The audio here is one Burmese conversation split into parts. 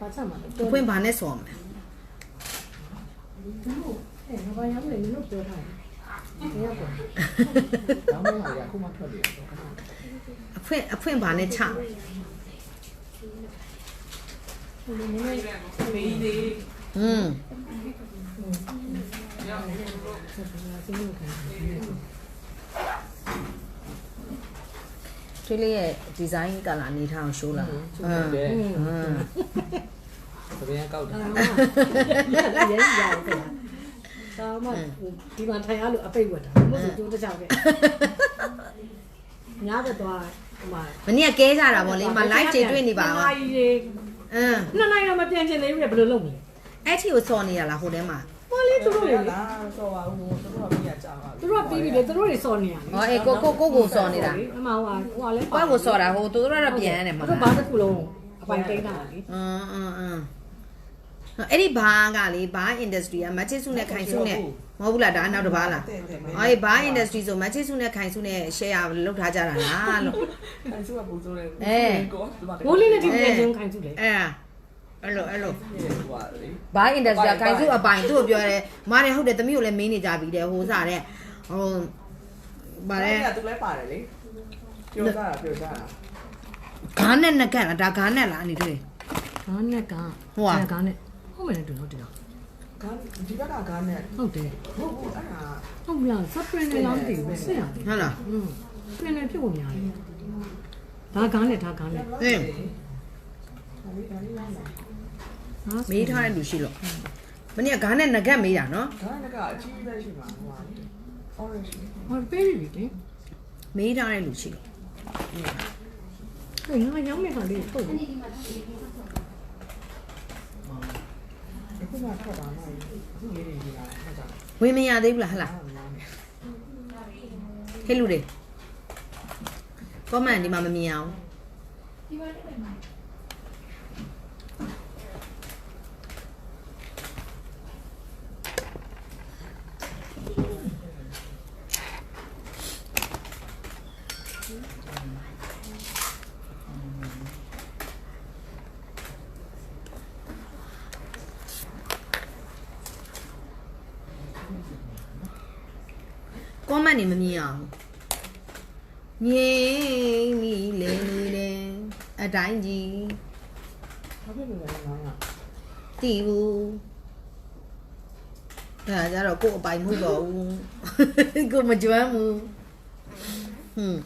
ဘာချမှာလဲအဖွင့်ဘာနဲ့ဆော်မလဲအဲငါဘာရောက်လဲနင်တို့ပြောထားတယ်။ဘယ်ရောက်လဲတောင်းမှရခုမှထွက်တယ်တော့အဖွင့်အဖွင့်ဘာနဲ့ချမလဲ။ဒီနည်းနည်းမေးသေးอืมဆက်ပြီးတော့စဉ်းစားခံတယ် ထွေးလေးရဲ့ဒီဇိုင်းကလာနေထားအောင်ရှိုးလာဟုတ်တယ်อืมတပင်းကောက်တယ်။အာမ။ရဲရရတယ်ကွာ။ဒါမှဒီမှာထိုင်ရလို့အပိတ်ဝတ်တာ။မဟုတ်ဆိုကြိုးတစ်ချောင်းပဲ။ညားပဲသွားဟိုမှာမနေ့ကကဲကြတာဗောလေမ live တွေတွေ့နေပါနှစ်တော့နာရီတွေအင်းနှစ်နာရီတော့မပြန်ချင်သေးဘူးလေဘယ်လိုလုပ်မလဲအဲ့ထီကိုဆော်နေရလားဟိုထဲမှာ။ ဟောလေသူတို့တွေလေလားဆိုပါဦးသူတို့ကပြရကြာပါသူတို့ကပြီးပြီလေသူတို့တွေစော်နေရတယ်ဟောအေးကိုကိုကိုကိုဆော်နေတာအမဟိုဟာဟိုဟာလဲကိုကိုဆော်တာဟိုသူတို့ကတော့ပြန်ရတယ်မဟုတ်သူလားဘာတစ်ခုလုံးအပိုင်တိတ်တာလေအင်းအင်းအင်းအဲ့ဒီဘာကလေဘာ industry ကမချစ်စုနဲ့ခိုင်စုနဲ့မဟုတ်ဘူးလားဒါနောက်တစ်ပါးလားအဲ့ဘာ industry ဆိုမချစ်စုနဲ့ခိုင်စုနဲ့ share လောက်ထားကြတာလားလို့အဲဆိုကပူဆိုတယ်မိုးလေးနဲ့ဒီပြန်ချင်းခိုင်းစုလေအဲ့ဒါ အဲ့လိုအဲ့လိုဟိုပါလေဘာ industry ကခိုင်စုအပိုင်သူ့ကိုပြောရတယ်မားတယ်ဟုတ်တယ်သမီးကိုလည်းမင်းနေကြပြီတဲ့ဟိုစားတဲ့ဟိုဗါလဲသူလည်းပါတယ်လေပြောကြတာပြောကြတာဂါနဲ့နကတ်လားဒါဂါနဲ့လားအနေတွေ့ငါနဲ့ကဟိုဟာကနဲ့ဟုတ်မယ်နဲ့တူတော့တူတော့ကားဒီဘက်ကကားနဲ့ဟုတ်တယ်ဟုတ်ဟုတ်အဲ့ဒါဟုတ်မလားစပရင်နဲ့လောင်းတည်ပဲဆင်ရတယ်ဟုတ်လားอืมစပရင်နဲ့ဖြစ်ဖို့များတယ်ဒါကားနဲ့ဒါကားနဲ့ဟင်းဒါလေးဒါလေးလာလာ မေးထားတဲ့လူရှိလို့မနေ့ကဂါနဲ့နကတ်မေးတာနော်ဒါကကအကြီးပဲရှိမှာဟိုပါ orange ဟောပေးပြီလေမေးထားတဲ့လူရှိလို့ဟဲ့ငါရောင်းမဲ့ခါလေးဟုတ်တယ်အခုမှထွက်ပါတော့အခုလေးတွေကြီးလာဟုတ်ကြဝင်မရသေးဘူးလားဟဟလားအားမလားဟဲ့လူတွေ comment ဒီမှာမမြင်အောင်ကွန်မ န့်နေမမြင်အောင်ငြိမ်မိလေနေတယ်အတိုင်းကြီးဘာဖြစ်လို့လဲငါကတီးဘူးဒါကြတော့ကို့အပိုင်မဟုတ်တော့ဘူးကို့မကျွမ်းဘူးဟွန်း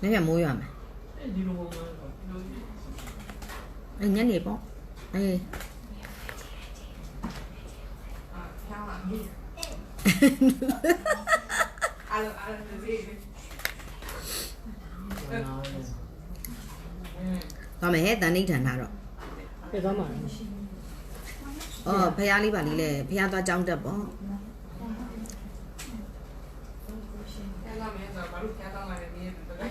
လည်းရမိုးရမယ်ဒီလိုမျိုးအဲ့ညနေပေါ့အေး ဖျားပါအားလုံးအားလုံးဒီသွားမယ်ဟဲ့တန်ဋိဌာန်ထားတော့ပြသွားမှာအော်ဖះလေးပါလေးလေဖះသွားကြောင်းတက်ပေါ့ဖျားလာမယ်ဆိုတော့ဘာလို့ဖျားကောင်းလာလဲဒီလိုပဲ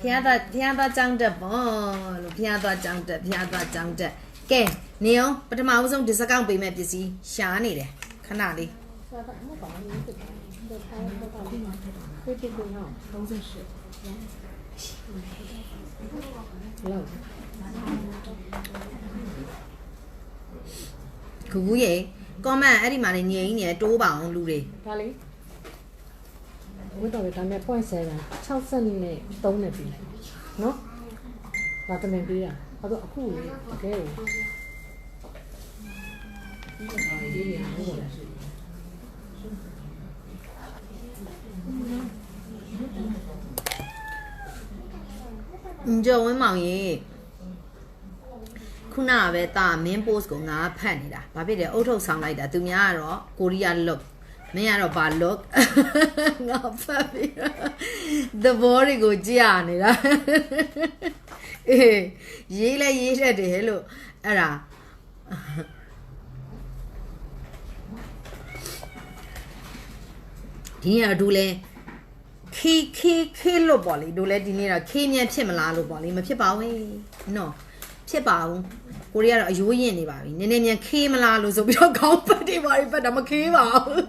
ဖះသွားဖះသွားကြောင်းတက်ပေါ့လို့ဖះသွားကြောင်းတက်ဖះသွားကြောင်းတက်ကဲ နေအောင်ပထမဦးဆုံးဒီစကောက်ပေးမဲ့ပစ္စည်းရှားနေတယ်ခဏလေးစားတာမဟုတ်ပါဘူးဖြစ်တယ်ဒါထားတော့ပါလိမ့်မယ်ကိုတိကိုနော်38လောက်ကူကူရေကွန်မန့်အဲ့ဒီမှာနေငြိမ်နေတိုးပါအောင်လူတွေဒါလေးဝတ်တော့ဒါနဲ့ point 7 60နဲ့3နဲ့ပြီးလိုက်နော်ဒါတမင်ပေးတာအဲ့တော့အခုလေတကယ်ကို ဒီရဟုတ်လားအင်ဂျောဝင်းမောင်ရေခုနကပဲတာမင်း post ကိုငါဖတ်နေတာဘာဖြစ်လဲအုတ်ထုတ်ဆောင်လိုက်တာသူများကတော့ကိုရီးယား look မင်းကတော့ဘာ look ငါဖတ်ပြီးသဘောတွေကိုကြည့်ရနေတာအေးရေးလဲရေးတတ်တယ်လို့အဲ့ဒါ ဒီရဒူလဲခီခီခီလို့ပေါ့လေဒူလဲဒီနေ့တော့ခီမြန်ဖြစ်မလားလို့ပေါ့လေမဖြစ်ပါဘူးနော်ဖြစ်ပါဘူးကိုရီးယားတော့အယိုးရင်နေပါပြီနည်းနည်းမြန်ခေးမလားလို့ဆိုပြီးတော့ခေါင်းပတ်တွေပါပြီးပတ်တာမခေးပါဘူး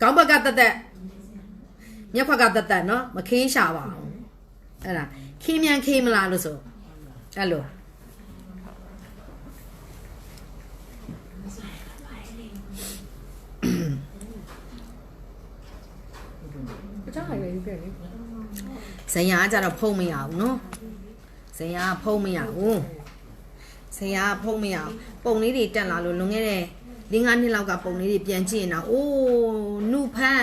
ခေါင်းပတ်ကတက်တက်မျက်ခွက်ကတက်တက်နော်မခေးရှာပါဘူးအဲ့ဒါခေးမြန်ခေးမလားလို့ဆိုအဲ့လို အ ချားဟိုင်ပဲယူခဲ့လေဇယံကကြတော့ဖုံးမရဘူးနော်ဇယံကဖုံးမရဘူးဇယံကဖုံးမရဘူးပုံလေးတွေတက်လာလို့လွန်ခဲ့တဲ့၄၅နှစ်လောက်ကပုံလေးတွေပြန်ကြည့်ရင်တော့အိုးနုဖန်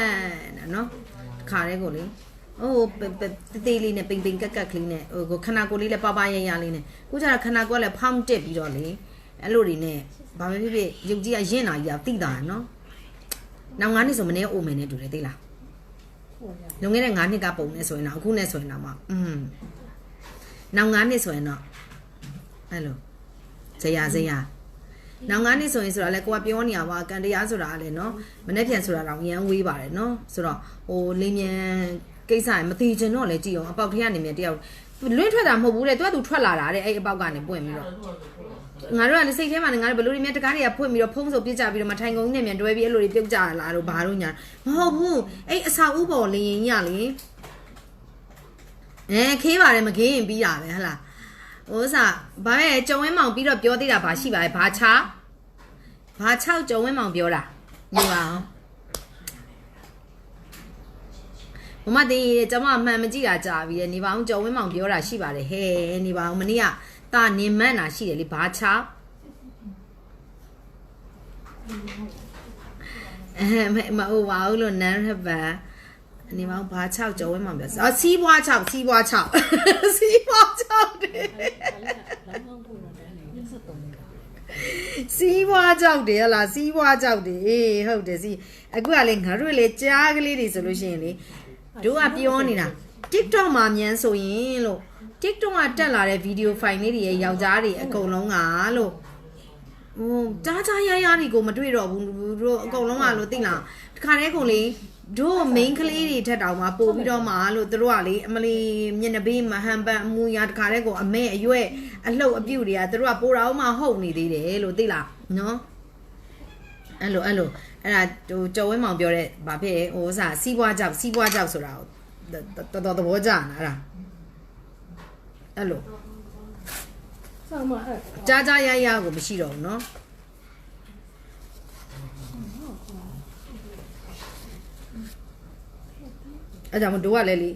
တဲ့နော်ခါရဲကိုလေအိုးတေးသေးလေးနဲ့ပိန်ပိန်ကက်ကက်ကလေးနဲ့ဟိုခနာကိုယ်လေးလည်းပပရရလေးနဲ့ခုကျတော့ခနာကိုယ်ကလည်းဖောင်းတက်ပြီးတော့လေအဲ့လိုတွေနဲ့ဘာပဲဖြစ်ဖြစ်ရုပ်ကြီးကရင့်လာကြီးကတိတာနော်နောက်၅နှစ်ဆိုမနေ့အိုမယ်နဲ့တူတယ်သိလားဟုတ်ရ လွန်ခဲ့တဲ့9နှစ်ကပုံနေဆိုရင်တော့အခုနဲ့ဆိုရင်တော့မှอืมနောက်9နှစ်ဆိုရင်တော့အဲ့လိုဇေယဇေယနောက်9နှစ်ဆိုရင်ဆိုတော့လေကိုကပြောနေတာပါကံတရားဆိုတာကလည်းနော်မနေ့ပြန်ဆိုတာတော့ရန်ဝေးပါတယ်နော်ဆိုတော့ဟိုလင်းမြန်ကိစ္စရမသိချင်တော့လေကြည့်အောင်အပေါက်ထက်ကနေမြန်တယောက်လွင့်ထွက်တာမဟုတ်ဘူးလေသူကသူထွက်လာတာတဲ့အဲ့အပေါက်ကနေပွင့်ပြီးတော့ ငါတို့ကလည်းစိတ်ထဲမှာငါတို့ဘယ်လိုတွေမြတ်တကားတွေကဖွင့်ပြီးတော့ဖုံးဆိုပြစ်ကြပြီးတော့မထိုင်ကုန်ကြီးနဲ့မြန်တွဲပြီးအဲ့လိုတွေပြုတ်ကြလာတော့ဘာလို့ညာမဟုတ်ဘူးအဲ့အစာဥပေါ်လင်းရင်ညလေအဲခေးပါတယ်မခေးရင်ပြီးတာပဲဟဟလားဟိုစားဘာလဲကြုံဝင်းမောင်ပြီးတော့ပြောသေးတာဘာရှိပါလဲဘာချဘာချောက်ကြုံဝင်းမောင်ပြောတာညပါအောင်မမတင်ရေကျမအမှန်မကြည့်တာကြာပြီလေနေပါအောင်ကြုံဝင်းမောင်ပြောတာရှိပါတယ်ဟဲ့နေပါအောင်မနေ့က တာနေမန့်တာရှိတယ်လေဘာချအဲမမဟုတ်ပါဘူးလို့နန်းရပါနေပါအောင်ဘာချောက်ကြုံဝင်းမောင်ပြောအော်စီးပွားချောက်စီးပွားချောက်စီးပွားချောက်တယ်လမ်းကောင်းဖို့တော့တယ်လေ73နေတာစီးပွားကြောက်တယ်ဟလားစီးပွားကြောက်တယ်အေးဟုတ်တယ်စီအခုကလေငါတို့လေကြားကလေးတွေဆိုလို့ရှိရင်လေတို့ကပြောနေတာ TikTok မှာမြန်ဆိုရင်လို့ TikTok ကတက်လာတဲ့ဗီဒီယိုဖိုင်လေးတွေရဲ့ယောက်ျားတွေအကုန်လုံးကလို့ဟိုကြားကြားရရတွေကိုမတွေ့တော့ဘူးတို့အကုန်လုံးကလို့သိလားတခါတည်းကုန်လေတို့ main ကလေးတွေထက်တောင်မှပို့ပြီးတော့မှလို့တို့ကလေအမလီမျက်နှာပေးမဟန်ပန်အမူအရာတခါတည်းကိုအမဲအရွက်အလှုပ်အပြုတ်တွေကတို့ကပိုးတော်မှဟုတ်နေသေးတယ်လို့သိလားနော်အဲ့လိုအဲ့လိုအဲ့ဒါဟိုကျော်ဝင်းမောင်ပြောတဲ့ဘာဖြစ်လဲဟိုဥစားစီးပွားကြောက်စီးပွားကြောက်ဆိုတာကိုတော်တော်သဘောကျနာအဲ့ဒါ အဲ့လို ဆောင်းမအဲ့ ကြားကြားရရကိုမရှိတော့ဘူးเนาะအဲ့ကြောင့်မတို့ကလည်းလေ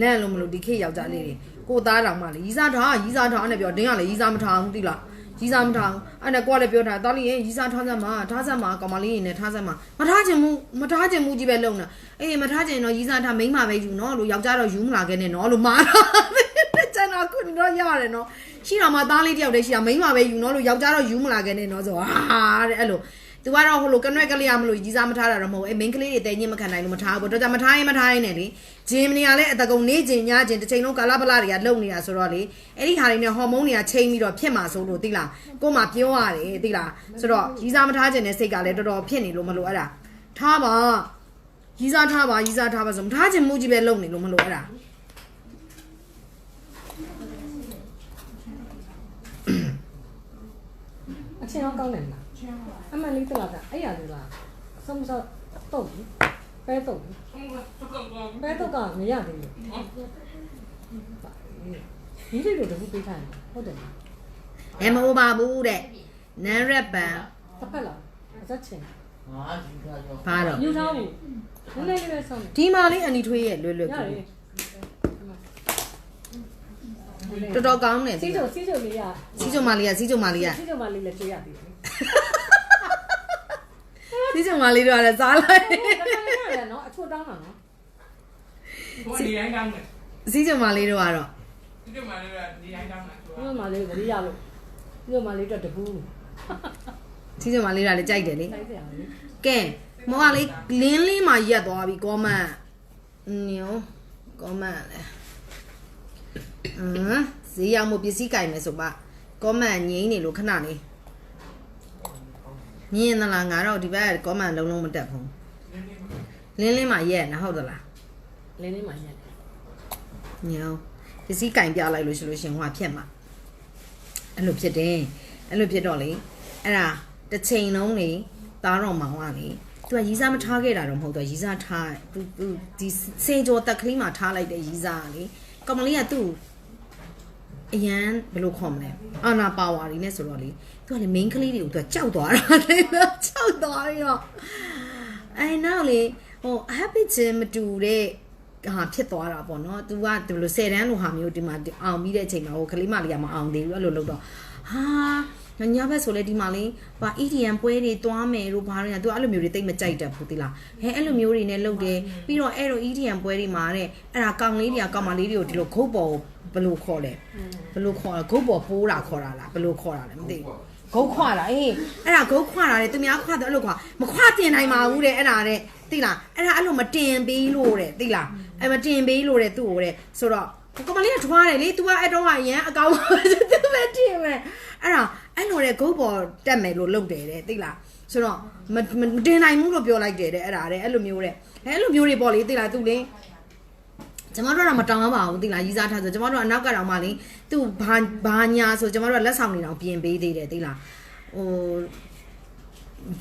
လန့်လို့မလို့ဒီခေတ်ယောက်ျားလေးတွေကိုသားတောင်မှလေရီးစားထားရီးစားထားနဲ့ပြောတင်းကလည်းရီးစားမထားဘူးတိလားရီးစားမထားဘူးအဲ့နဲ့ကိုကလည်းပြောထားတာလေးရင်ရီးစားထားစမ်းမှာထားစမ်းမှာကောင်မလေးရင်နဲ့ထားစမ်းမှာမထားချင်ဘူးမထားချင်ဘူးကြီးပဲလုံတာအေးမထားချင်တော့ရီးစားထားမိန်းမပဲယူနော်လို့ယောက်ျားတော့ယူမလာခဲ့နဲ့နော်လို့မာတာကျွန် တော်ခုတော့ရတယ်နော်ရှိတော့မှသားလေးတယောက်တည်းရှိတာမိန်းမပဲယူနော်လို့ယောက်ျားတော့ယူမလာခဲ့နဲ့နော်ဆိုဟာတဲ့အဲ့လိုသူကတော့ဟိုလိုကနွဲ့ကလေးရမလို့ရီးစားမထားတာတော့မဟုတ်ဘူးအဲမိန်းကလေးတွေတဲညင်းမခံနိုင်လို့မထားဘူးတော့ကြမထားရင်မထားရင်နဲ့လေဂျင်းမနီကလည်းအတကုံနေဂျင်းညဂျင်းတစ်ချိန်လုံးကာလာပလာတွေကလုံနေတာဆိုတော့လေအဲ့ဒီဟာတွေနဲ့ဟော်မုန်းတွေကချိန်ပြီးတော့ဖြစ်မှာဆိုလို့သိလားကို့မှာပြောရတယ်သိလားဆိုတော့ရီးစားမထားခြင်းနဲ့စိတ်ကလည်းတော်တော်ဖြစ်နေလို့မလို့အဲ့ဒါထားပါရီးစားထားပါရီးစားထားပါဆိုမထားခြင်းမူကြီးပဲလုံနေလို့မလို့အဲ့ဒါ ချင်းရောကောင်းတယ်လားအမှန်လေးတလားကအဲ့ရလို့လားဆုံးစောတော့ပဲတော့ပဲတော့ကမရသေးဘူးဒီလိုတော့ပေးထားတယ်ဟုတ်တယ်လားအဲမဟုတ်ပါဘူးတဲ့နန်ရက်ပန်တစ်ဖက်လားအသက်ချင်ငါဒီကကြောဘာတော့ယူထားဘူးနည်းနည်းလေးပဲဆုံးတယ်ဒီမာလေးအနီထွေးရဲ့လွယ်လွယ်ရကူ တော်တော်ကောင်းတယ်စီချိုစီချိုလေးကစီချိုမလေးကစီချိုမလေးကစီချိုမလေးလည်းတွေ့ရသေးတယ်စီချိုမလေးတို့ကလည်းစားလိုက်တယ်နော်အချို့တောင်းတာနော်ကိုယ်ဒီတိုင်းကောင်းတယ်စီချိုမလေးတို့ကတော့စီချိုမလေးတို့ကဒီတိုင်းကောင်းတာစီချိုမလေးကိုရရလို့စီချိုမလေးတို့တပူးစီချိုမလေးကလည်းကြိုက်တယ်လေကဲမောကလေးလင်းလေးမှာရက်သွားပြီကောမန့်ညောကောမန့်လေ အမ်ဈေးရောက်မှုပစ္စည်းကြိုင်မယ်ဆိုပါကောမန့်ငိမ့်နေလို့ခဏလေးမြင်သလားငါတော့ဒီဘက်ကကောမန့်လုံးလုံးမတက်ဘူးလင်းလင်းမှရက်နေဟုတ်သလားလင်းလေးမှညက်တယ်ညောပစ္စည်းကင်ပြလိုက်လို့ရှိလို့ရှရင်ဟိုကဖြစ်မှာအဲ့လိုဖြစ်တယ်အဲ့လိုဖြစ်တော့လေအဲ့ဒါတစ်ချိန်လုံးနေသားတော်မောင်ကလေသူကရီးစားမထားခဲ့တာတော့မဟုတ်တော့ရီးစားထားသူသူဒီစေကျော်တက်ကလေးမှာထားလိုက်တဲ့ရီးစားကလေကောင်မလေးကသူ့ အရန်ဘယ်လိုခေါ်မလဲအာနာပါဝါတွေနဲ့ဆိုတော့လေသူကလေ main ကလေးတွေကိုသူကကြောက်သွားတာလေကြောက်သွားပြီးတော့အဲနောက်လေဟို happy ချင်းမတူတဲ့ဟာဖြစ်သွားတာပေါ့နော်။ तू ကဒီလို10တန်းလိုဟာမျိုးဒီမှာအောင်ပြီးတဲ့အချိန်မှာဟိုကလေးမလေးကမအောင်သေးဘူးအဲ့လိုလုပ်တော့ဟာ ညဘက်ဆိုလဲဒီမှာလေးဟာ EDM ပွဲတွေတွားမယ်တို့ဘာလို့လဲ तू အဲ့လိုမျိုးတွေတိတ်မကြိုက်တတ်ဘူးသီလား။ဟဲအဲ့လိုမျိုးတွေနဲ့လုပ်တယ်ပြီးတော့အဲ့လို EDM ပွဲတွေမှာတဲ့အဲ့ဒါကောင်လေးတွေကကောင်မလေးတွေကိုဒီလိုခုတ်ပေါ်ဘယ်လိုခေါ်လဲဘယ်လိုခေါ်လဲခုတ်ပေါ်ပိုးတာခေါ်တာလားဘယ်လိုခေါ်တာလဲမသိဘူးဂုတ်ခွာတာအေးအဲ့ဒါဂုတ်ခွာတာလေသူများခွာတယ်အဲ့လိုခွာမခွာတင်နိုင်ပါဘူးတဲ့အဲ့ဒါတဲ့သိလားအဲ့ဒါအဲ့လိုမတင်ပေးလို့တဲ့သိလားအဲ့မတင်ပေးလို့တဲ့သူ့ကိုတဲ့ဆိုတော့ကမလေးကထွားတယ်လေ तू ကအဲ့တော့ကရန်အကောင်သူပဲတင်မယ်အဲ့ဒါအဲ့လို တဲ့ဂုတ်ပေါ်တက်မယ်လို့လုပ်တယ်တဲ့သိလားဆိုတော့မတင်နိုင်ဘူးလို့ပြောလိုက်တယ်တဲ့အဲ့ဒါတဲ့အဲ့လိုမျိုးတဲ့အဲ့လိုမျိုးတွေပေါ့လေသိလားသူလေကျမတို့တော့မတောင်းရပါဘူးသိလားရီးစားထားဆိုကျမတို့အနောက်ကတော့မှလေသူဘာဘာညာဆိုကျမတို့ကလက်ဆောင်နေတော့ပြင်ပေးသေးတယ်သိလားဟို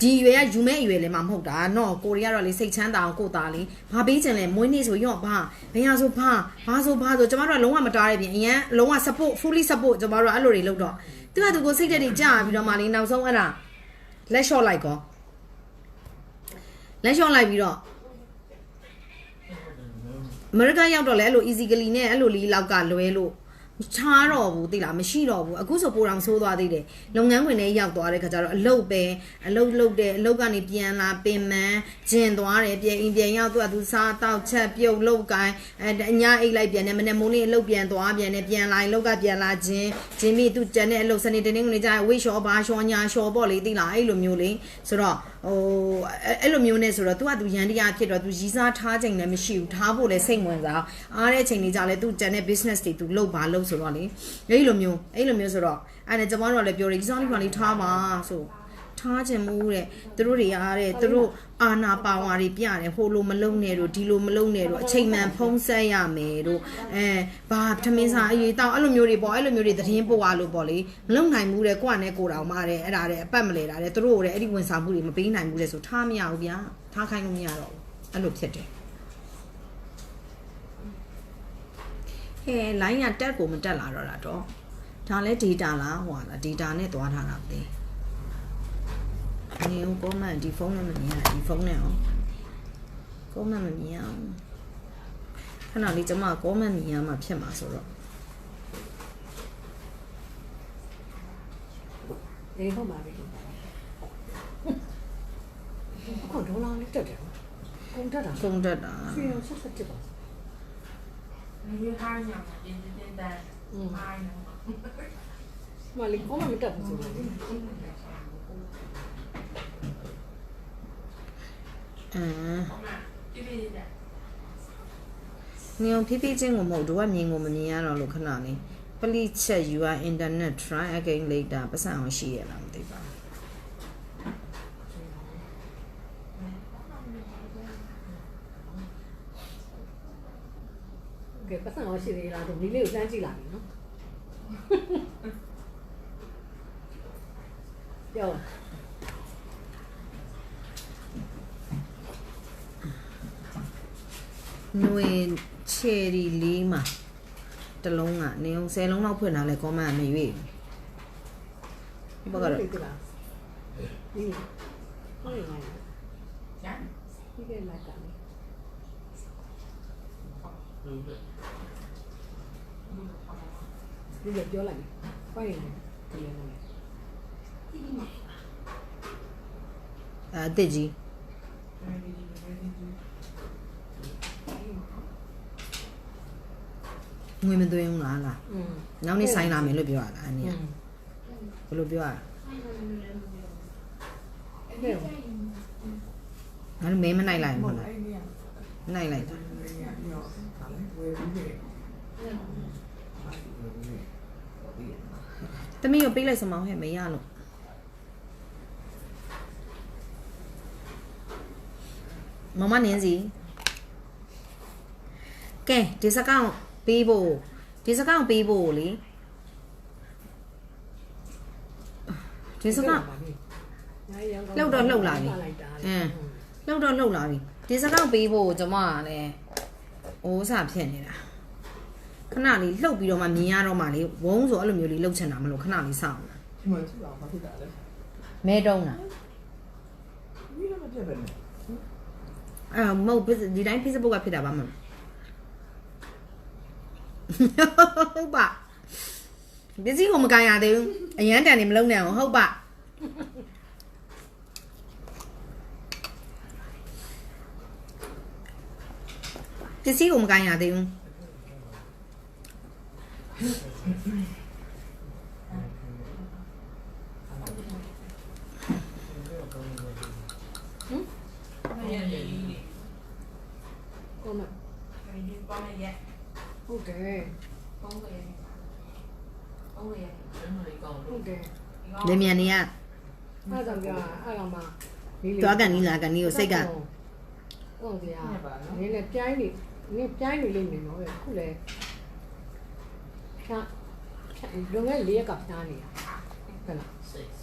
ဒီရွယ်ကယူမဲ့ရွယ်လည်းမဟုတ်တာနော်ကိုရီးယားတော့လေစိတ်ချမ်းသာအောင်ကိုသားလေးဘာပေးချင်လဲမွေးနေ့ဆိုရော့ဘာဘယ်ဟာဆိုဘာဘာဆိုဘာဆိုကျမတို့ကလုံးဝမတားရပြင်အရန်လုံးဝ support fully support ကျမတို့ကအဲ့လိုတွေလုပ်တော့ သူကသူကိုစိတ်တက်တွေကြာပြီးတော့မှလေနောက်ဆုံးအဲ့ဒါလက်လျှော့လိုက်ကောလက်လျှော့လိုက်ပြီးတော့အမေရိကန်ရောက်တော့လဲအဲ့လို easily နဲ့အဲ့လိုလေးလောက်ကလွဲလို့ ချားတော့ဘူးသိလားမရှိတော့ဘူးအခုဆိုပိုတောင်ဆိုးသွားသေးတယ်လုပ်ငန်းခွင်ထဲရောက်သွားတဲ့ခါကျတော့အလုတ်ပဲအလုတ်လုတ်တဲ့အလုတ်ကနေပြန်လာပင်မဂျင်သွားတယ်ပြန်အိမ်ပြန်ရောက်သူကသူစားတောက်ချက်ပြုတ်လုတ်ကိုင်းအညာအိတ်လိုက်ပြန်တယ်မနေ့မိုးနေ့အလုတ်ပြန်သွားပြန်တယ်ပြန်လာရင်လုတ်ကပြန်လာခြင်းဂျင်မီသူတန်တဲ့အလုတ်စနေတနေ့ကနေကြာဝေးရှော်ဘာရှော်ညာရှော်ပေါ့လေသိလားအဲ့လိုမျိုးလေဆိုတော့ဟိုအဲ့လိုမျိုးနဲ့ဆိုတော့သူကသူရန်တရားဖြစ်တော့သူရီစားထားချိန်လည်းမရှိဘူးထားဖို့လည်းစိတ်ဝင်စားအားတဲ့ချိန်တွေကြာလဲသူတန်တဲ့ business တွေသူလုတ်ပါလုတ်ဆိုတော့လေအဲ့လိုမျိုးအဲ့လိုမျိုးဆိုတော့အဲ့ဒါကျွန်တော်တို့လည်းပြောတယ်ရီးစားလေးပါလေးထားပါဆိုထားခြင်းမူတဲ့သူတို့တွေအားတဲ့သူတို့အာနာပါဝါတွေပြတယ်ဟိုလိုမလုံနဲ့တို့ဒီလိုမလုံနဲ့တို့အချိန်မှန်ဖုံးဆက်ရမယ်တို့အဲဘာထမင်းစားအရေးတောင်းအဲ့လိုမျိုးတွေပေါ့အဲ့လိုမျိုးတွေသတင်းပို့ရလို့ပေါ့လေမလုံနိုင်ဘူးတဲ့ကိုကနဲ့ကိုတောင်မာတဲ့အဲ့ဒါတဲ့အပတ်မလဲတာတဲ့သူတို့ကိုလည်းအဲ့ဒီဝန်ဆောင်မှုတွေမပေးနိုင်ဘူးတဲ့ဆိုထားမရဘူးဗျာထားခိုင်းလို့မရတော့ဘူးအဲ့လိုဖြစ်တယ် ဟဲလိုင်းကတက်ကိုမတက်လာတော့တာတော့ဒါလဲ data လားဟွာလား data နဲ့သွားထားတာမသိနေဦး comment ဒီဖုန်းနဲ့မမြင်ရဒီဖုန်းနဲ့အောင် comment မမြင်အောင်ခဏလေးကျမ comment မြင်ရမှာဖြစ်မှာဆိုတော့အေးဟုတ်ပါပြီအခုဒေါ်လာလေးတက်တယ်ကုန်တက်တာကုန်တက်တာရွှေရောဆက်ဆက်တက်ပါ 你去看一下嘛，点点点单，嗯看一下嘛。 မလေးကောမမတက်ဘူးဆိုတော့ အမ် 好嘛，这边的。 ငုံဖြည်းဖြည်းချင်းကိုမဟုတ်တို့ကမြင်ကိုမမြင်ရတော့လို့ခဏလေးပလိချက် you are internet try again later ပတ်စံအောင်ရှိရလားမသိပါဘူး ကဲပတ်စံအောင်ရှိသေးလားတော့ဒီလေးကိုစမ်းကြည့်လာပြီနော်ပြော ຫນွေချယ်ရီလေးမှာတစ်လုံးကနေအောင်10လုံးလောက်ဖွင့်ထားလဲ comment မရွေးဘူးဘက်ကတော့ ဒီလားဒီဟုတ်ရဲ့လား 呀， ဒီကလိုက်တာလေ ဒီကပြောလိုက်ဖိုင်နေတယ်လေအဲအစ်ကြီးငွေမသွင်းဘူးလားလားอืมနောက်နေ့ဆိုင်လာမယ်လို့ပြောရတာအနည်းဘယ်လိုပြောရလဲဟဲ့ငါတို့မဲမနိုင်လိုက်ဘူးလားနိုင်လိုက်တာ သမီးကိုပေးလိုက်စမောင်းဟဲ့မရလို့မမနင်းစီကဲဒီစကောင်ပေးဖို့ဒီစကောင်ပေးဖို့လေဒီစကောင်လှုပ်တော့လှုပ်လာပြီလိုက်တာအင်းလှုပ်တော့လှုပ်လာပြီဒီစကောက်ပေးဖို့ကျွန်မကလည်း အိုးစာဖြစ်နေတာခဏလေးလှုပ်ပြီးတော့မှမြင်ရတော့မှလေဝုန်းဆိုအဲ့လိုမျိုးလေးလှုပ်ချင်တာမလို့ခဏလေးစောင့်နေတာဒီမှာကြည့်အောင်ဘာဖြစ်တာလဲမဲတုံးတာဒီလိုမပြတ်ပဲနဲ့အဲ့မဟုတ်ဒီတိုင်း Facebook ကဖြစ်တာပါမဟုတ်ပါပစ္စည်းကိုမကန်ရသေးဘူးအရန်တန်နေမလုံးနဲ့အောင်ဟုတ်ပါ စ္စည်းကိုမကန်ရသေးဘူးမရရည်ဟုတ်မဒီပေါင်းရရက်ဟုတ်တယ်ပေါင်းရပေါင်းရကျွန်တော်လေးကောင်းဟုတ်တယ်လေမြန်နေကအဲ့ဒါကြောင့်အဲ့ကောင်မှတွားကန်နီးလာကန်နီးကိုစိတ်ကဟုတ်တယ်နင်းလည်းပြိုင်းနေ နင်းပြိုင်းနေလိမ့်မယ်နော်ခုလည်းဖြာလုံငယ်လေးကဖြားနေတာဟုတ်လား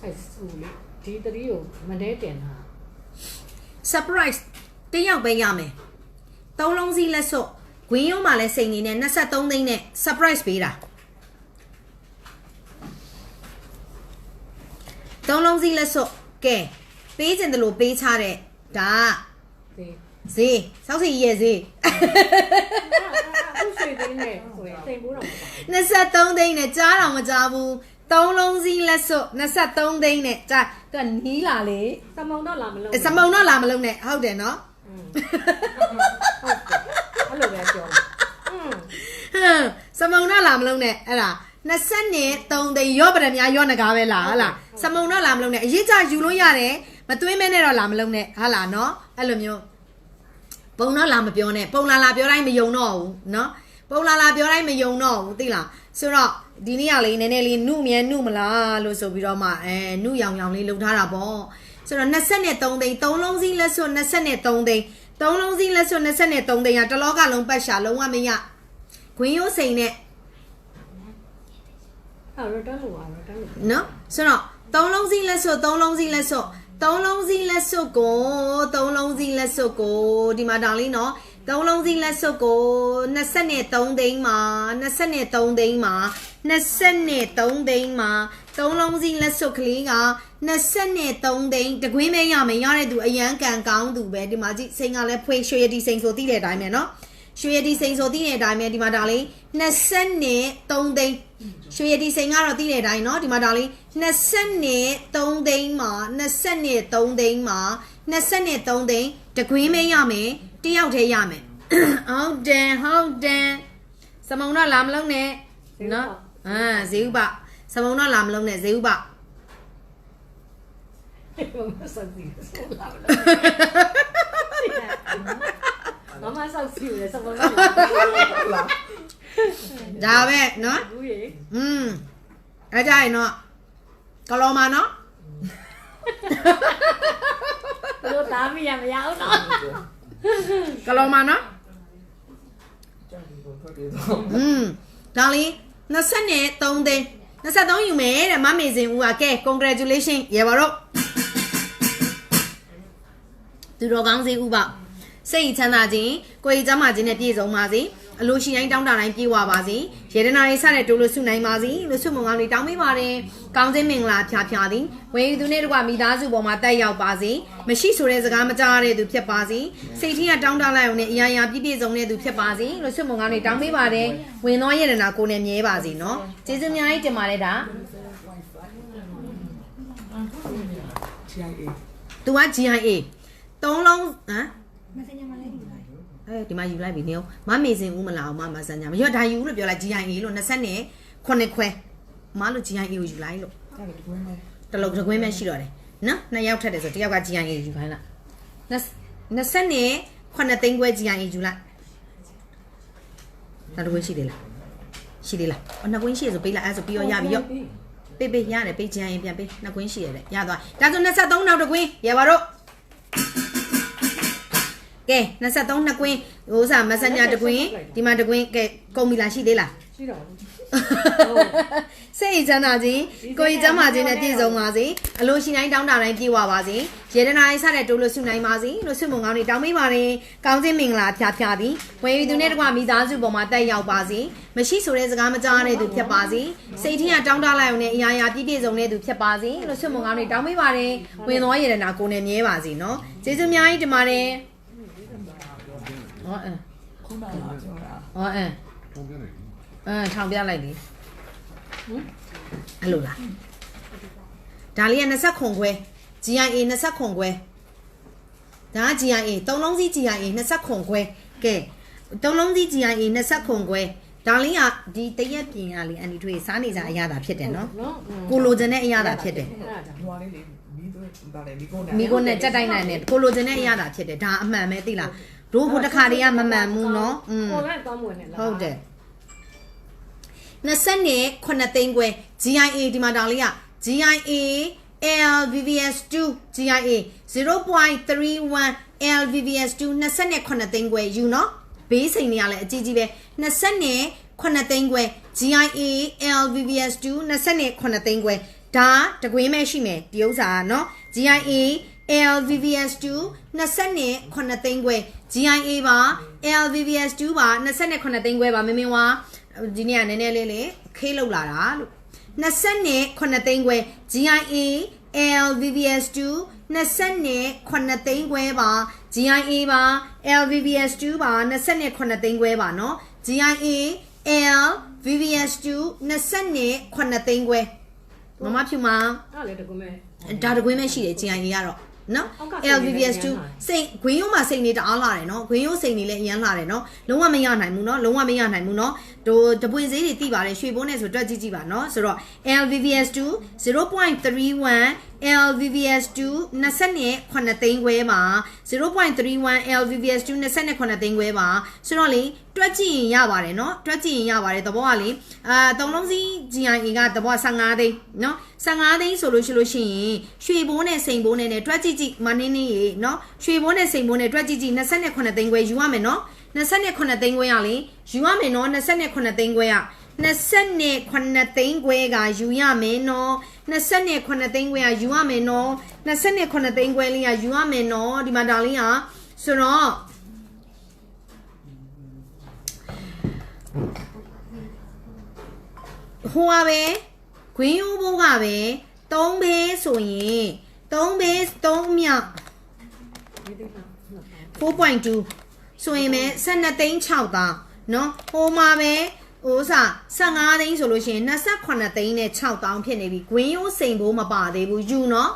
အဲ့ဆူလေးဒီတတိကိုမတဲတင်တာ surprise တစ်ယောက်ပဲရမယ်သုံးလုံးစီးလက်စွပ်ဂွင်းရုံးမှာလဲစိန်နေနဲ့23သိန်းနဲ့ surprise ပေးတာသုံးလုံးစီးလက်စွပ်ကဲပေးခြင်းတလို့ပေးချတဲ့ဒါကဒီ ဈေးစောက်စီရဲ့ဈေးအခုဆွေသေးနေဆိုရင်တိမ်ဖို့တော့မပါဘူး23သိန်းနဲ့ကြားတော့မကြားဘူးသုံးလုံးစီးလက်စွပ်23သိန်းနဲ့ကြားသူကနီးလာလေစမုံတော့လာမလုံးစမုံတော့လာမလုံးနဲ့ဟုတ်တယ်နော်ဟုတ်တယ်အဲ့လိုပဲပြောတာอืมဟမ်စမုံတော့လာမလုံးနဲ့အဲ့ဒါ20နဲ့3သိန်းရော့ပရမများရော့နဂါပဲလားဟာလားစမုံတော့လာမလုံးနဲ့အရေးကြယူလို့ရတယ်မသွင်းမဲနဲ့တော့လာမလုံးနဲ့ဟာလားနော်အဲ့လိုမျိုး ပုံတော့လာမပြောနဲ့ပုံလာလာပြောတိုင်းမယုံတော့ဘူးနော်ပုံလာလာပြောတိုင်းမယုံတော့ဘူးသိလားဆိုတော့ဒီနေ့ကလေးနည်းနည်းလေးနှုမြဲနှုမလားလို့ဆိုပြီးတော့မှအဲနှုရောင်ရောင်လေးလှုပ်ထားတာပေါ့ဆိုတော့23သိန်း3လုံးစီးလက်စွပ်23သိန်း3လုံးစီးလက်စွပ်23သိန်းကတစ်လောကလုံးပတ်ရှာလုံးဝမရခွင်းရိုးစိန်နဲ့အဲ့ရတန်းလို့ပါရတန်းလို့နော်ဆိုတော့သုံးလုံးစီးလက်စွပ်သုံးလုံးစီးလက်စွပ် သုံးလုံးစီးလက်စွပ်ကိုသုံးလုံးစီးလက်စွပ်ကိုဒီမှာဒါလေးနော်သုံးလုံးစီးလက်စွပ်ကို23သိန်းမှာ23သိန်းမှာ23သိန်းမှာသုံးလုံးစီးလက်စွပ်ကလေးက23သိန်းတကွင်းမဲရမယ်ရတဲ့သူအရန်ကန်ကောင်းသူပဲဒီမှာကြည့်စိန်ကလည်းဖွေရွှေရည်ဒီစိန်ဆိုသိတဲ့အတိုင်းပဲနော် ရွှေရည်ဒီစိန်ဆိုသိတဲ့အတိုင်းပဲဒီမှာဒါလေး23သိန်းရွှေရည်ဒီစိန်ကတော့သိတဲ့အတိုင်းเนาะဒီမှာဒါလေး23သိန်းမှာ23သိန်းမှာ23သိန်းတကွင်းမဲရမယ်တယောက်တည်းရမယ် ဟုတ်တယ်ဟုတ်တယ်စမုံတော့လာမလုံးနဲ့เนาะအာဇေဥပစမုံတော့လာမလုံးနဲ့ဇေဥပ မဆောက်စီဆိုလာ မမဆောက်စီလေစမုံတော့ လား ဒါပဲเนาะ ဘူးရေ อืมအဲ့ကြရင်တော့ကလောမာနော် တို့သားမရမရအောင်နော် ကလောမာနော် ကြာဒီကိုထွက်ပြေးတော့ อืมဒါလေး23သိန်း23ယူမယ်တဲ့မမေစင်ဦးကကဲ congratulation ရေပါတော့သူတော်ကောင်းစီဦးပါ စိတ်ချမ်းသာခြင်းကိုယ်ကြီးကျမ်းမာခြင်းနဲ့ပြည့်စုံပါစေအလိုရှိတိုင်းတောင်းတတိုင်းပြေဝပါစေရေဒနာရေးစတဲ့တိုးလို့ဆုနိုင်ပါစေလို့ဆုမုံကောင်းလေးတောင်းပေးပါတယ်ကောင်းခြင်းမင်္ဂလာဖြာဖြာသည်ဝေယူသူနဲ့တကွမိသားစုပေါ်မှာတက်ရောက်ပါစေမရှိဆိုတဲ့စကားမကြားရတဲ့သူဖြစ်ပါစေစိတ်ထင်းကတောင်းတလိုက်အောင်နဲ့အရာရာပြည့်ပြည့်စုံတဲ့သူဖြစ်ပါစေလို့ဆုမုံကောင်းလေးတောင်းပေးပါတယ်ဝင်သောရေဒနာကိုယ်နဲ့မြဲပါစေနော်ကျေးဇူးအများကြီးတင်ပါတယ်ဒါ CIA तू က GIA သုံးလုံးဟမ် မစင်ညာမလဲယူလိုက်အဲဒီမှာယူလိုက်ပြီနေမမေစင်ဦးမလာအောင်မမစင်ညာမရောဒါယူလို့ပြောလိုက် GIA လို့20နဲ့9ခွဲမလို့ GIA ကိုယူလိုက်လို့ကြာဒီကွင်းမဲ့တလုံးတစ်ခွင်းပဲရှိတော့တယ်နော်နှစ်ယောက်ထက်တယ်ဆိုတစ်ယောက်က GIA ယူခိုင်းလား20နဲ့9သိန်းခွဲ GIA ယူလိုက်နောက်တစ်ခွင်းရှိသေးလားရှိသေးလားအော်နှစ်ခွင်းရှိရဆိုပေးလိုက်အဲဆိုပြီးတော့ရပြီရော့ပေးပေးရတယ်ပေးချင်ရင်ပြန်ပေးနှစ်ကွင်းရှိရတယ်ရသွားဒါဆို23နောက်တစ်ကွင်းရပါတော့ ကဲ23နှစ်ကွင်းဟိုးစားမဆန်ညာတစ်ကွင်းဒီမှာတစ်ကွင်းကဲကုန်ပြီလားရှိသေးလားရှိတော့ဘူးစိတ်အေးချမ်းသာခြင်းကိုယ်ကြီးကျမ်းမာခြင်းနဲ့ပြည့်စုံပါစေအလိုရှိတိုင်းတောင်းတာတိုင်းပြည့်ဝပါစေရေဒနာရေးစတဲ့တိုးလို့ဆုနိုင်ပါစေလို့ဆုမွန်ကောင်းတွေတောင်းပေးပါတယ်ကောင်းခြင်းမင်္ဂလာဖျားဖျားသည်ဝယ်ယူသူနဲ့တကွမိသားစုပေါ်မှာတက်ရောက်ပါစေမရှိဆိုတဲ့စကားမကြားတဲ့သူဖြစ်ပါစေစိတ်ထင်းကတောင်းတလိုက်အောင်နဲ့အရာရာပြည့်ပြည့်စုံတဲ့သူဖြစ်ပါစေလို့ဆုမွန်ကောင်းတွေတောင်းပေးပါတယ်ဝင်သောရေဒနာကိုယ်နဲ့မြဲပါစေနော်ကျေးဇူးအများကြီးတင်ပါတယ် ဟောအင်းခုနကပြောတာဟောအင်းထုံးပြနေပြီအင်းထောင်ပြလိုက်လေအဲ့လိုလားဒါလေးက20ခွန်ခွဲ GIA 20ခွန်ခွဲဒါက GIA သုံးလုံးစီး GIA 20ခွန်ခွဲကဲသုံးလုံးစီး GIA 20ခွန်ခွဲဒါလေးကဒီတရက်ပြင်ရလေးအန်ဒီထွေးစားနေကြအရသာဖြစ်တယ်နော်နော်ကိုလိုချင်တဲ့အရသာဖြစ်တယ်အဲ့ဒါကြောင့်ဟိုလေးလေမီးသွေးဒါလေမီးကိုနဲ့မိကိုနဲ့ကြက်တိုင်းနိုင်နဲ့ကိုလိုချင်တဲ့အရသာဖြစ်တယ်ဒါအမှန်ပဲသိလား တို့ဟိုတစ်ခါတည်းကမမှန်ဘူးနော်อืมကိုလိုက်ကောင်းမွေနဲ့လားဟုတ်တယ်20နဲ့9သိန်းခွဲ GIA ဒီမှာတောင်လေးက GIA LVVS2 GIA 0.31 LVVS2 20နဲ့9သိန်းခွဲယူနော်ဘေးစိန်တွေကလည်းအကြီးကြီးပဲ20နဲ့9သိန်းခွဲ GIA LVVS2 20နဲ့9သိန်းခွဲဒါတကွင်းမဲ့ရှိမယ်ဒီဥစ္စာကနော် GIA LVVS2 20နဲ့9သိန်းခွဲ GIA ပါ LVVS2 ပါ29သိန်းခွဲပါမင်းမင်းဝါဒီနေ့ကနည်းနည်းလေးလေးခေးလောက်လာတာလို့29သိန်းခွဲ GIA LVVS2 29သိန်းခွဲပါ GIA ပါ LVVS2 ပါ29သိန်းခွဲပါเนาะ GIA LVVS2 29သိန်းခွဲမမဖြူမ အဲ့လေတကူမဲ့ ဒါတကွင်းမဲ့ရှိတယ် GIA ကတော့ နော်အောက်ကစိတ်နေ LVBS2 လည်းအရမ်းလာစိတ်ဂွင်းရုံးမှာစိတ်နေတအားလာတယ်နော်ဂွင်းရုံးစိတ်နေလည်းအရန်လာတယ်နော်လုံးဝမရနိုင်ဘူးနော်လုံးဝမရနိုင်ဘူးနော်ဒိုတပွင့်ဈေးတွေတိပါတယ်ရွှေဘိုးနဲ့ဆိုတွက်ကြည့်ကြည့်ပါနော်ဆိုတော့ LVBS2 0.31 LVBS2 29သိန်းခွဲပါ0.31 LVBS2 29သိန်းခွဲပါဆိုတော့လေတွက်ကြည့်ရင်ရပါတယ်နော်တွက်ကြည့်ရင်ရပါတယ်သဘောကလေအာသုံးလုံးစီး GIA ကသဘော15သိန်းနော်15သိန်းဆိုလို့ရှိလို့ရှိရင်ရွှေဘိုးနဲ့စိန်ဘိုးနဲ့နဲ့တွက်ကြည့်ကြည့်မနင်းနေရေနော်ရွှေဘိုးနဲ့စိန်ဘိုးနဲ့တွက်ကြည့်ကြည့်29သိန်းခွဲယူရမယ်နော်29သိန်းခွဲရလေယူရမယ်နော်29သိန်းခွဲရ29သိန်းခွဲကယူရမယ်နော် 29သိန်းခွဲကယူရမယ်နော်29သိန်းခွဲလေးကယူရမယ်နော်ဒီမှာဒါလေးကဆိုတော့ဟိုကပဲဂွင်းရိုးဘိုးကပဲ3ဘေးဆိုရင်3ဘေး3မြောက် ဒီတိတ်က 4.2ဆိုရင်ပဲ12သိန်း6တောင်းเนาะဟိုမှာပဲ ဥစား15သိန်းဆိုလို့ရှိရင်28သိန်းနဲ့6000ဖြစ်နေပြီဂွင်းရိုးစိန်ဘိုးမပါသေးဘူးယူနော်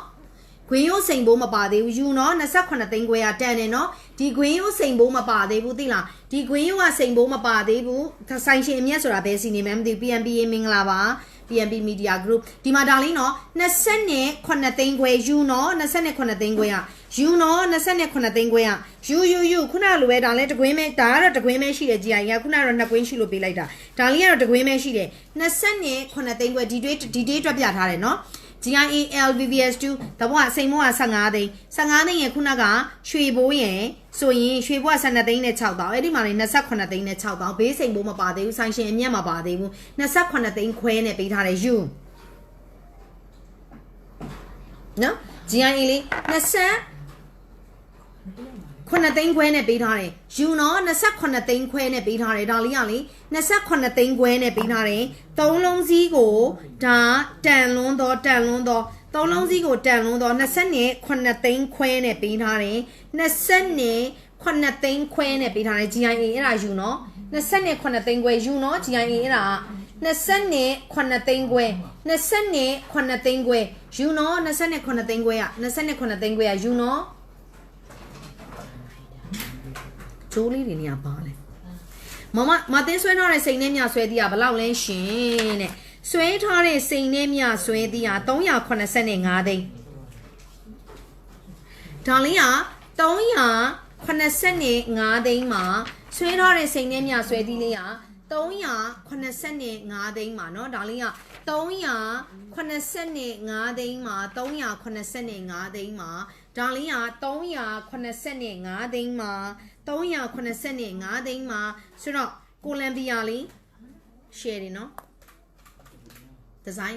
ဂွင်းရိုးစိန်ဘိုးမပါသေးဘူးယူနော်28သိန်းခွဲရတန်တယ်နော်ဒီဂွင်းရိုးစိန်ဘိုးမပါသေးဘူးသိလားဒီဂွင်းရိုးကစိန်ဘိုးမပါသေးဘူးဆိုင်ရှင်အမျက်ဆိုတာဘယ်စီနေမှန်းမသိဘူး PNBA မင်္ဂလာပါ PNP Media Group ဒီမှာဒါလေးနော်28သိန်းခွဲယူနော်28သိန်းခွဲရယူနော်28သိန်းခွဲရယူယူယူခုနလိုပဲဒါလည်းတကွင်းမဲဒါကတော့တကွင်းမဲရှိတယ် GI ကခုနကတော့နှစ်ကွင်းရှိလို့ပေးလိုက်တာဒါလေးကတော့တကွင်းမဲရှိတယ်28သိန်းခွဲဒီတွေဒီတွေတွက်ပြထားတယ်နော် GIA LVVS2 တဘောကစိန်မောက15သိန်း15သိန်းရခုနကရွှေဘိုးရယ်ဆိုရင်ရွှေဘိုးက12သိန်းနဲ့6တောင်းအဲ့ဒီမှာနေ28သိန်းနဲ့6တောင်းဘေးစိန်ဘိုးမပါသေးဘူးဆိုင်ရှင်အမျက်မပါသေးဘူး28သိန်းခွဲနဲ့ပေးထားတယ်ယူနော် GIA လေး20 ခုနှစ်သိန်းခွဲနဲ့ပေးထားတယ်ယူနော်28သိန်းခွဲနဲ့ပေးထားတယ်ဒါလေးကလေ28သိန်းခွဲနဲ့ပေးထားတယ်သုံးလုံးစည်းကိုဒါတန်လွန်းတော့တန်လွန်းတော့သုံးလုံးစည်းကိုတန်လွန်းတော့28သိန်းခွဲနဲ့ပေးထားတယ်28သိန်းခွဲနဲ့ပေးထားတယ် GIA အဲ့ဒါယူနော်28သိန်းခွဲယူနော် GIA အဲ့ဒါ28သိန်းခွဲ28သိန်းခွဲယူနော်28သိန်းခွဲရ28သိန်းခွဲရယူနော် ဂျိုးလေးတွေနေရာပါလဲမမမသိန်းဆွဲထားတဲ့စိန်နဲ့မြဆွဲသည်ကဘလောက်လဲရှင်တဲ့ဆွဲထားတဲ့စိန်နဲ့မြဆွဲသည်က385သိန်းဒါလေးက385သိန်းမှာဆွဲထားတဲ့စိန်နဲ့မြဆွဲသည်လေးက385သိန်းမှာเนาะဒါလေးက385သိန်းမှာ385သိန်းမှာဒါလေးက385သိန်းမှာ 385သိန်းမှာဆိုတော့ကိုလံဘီယာလေး share နေနော် design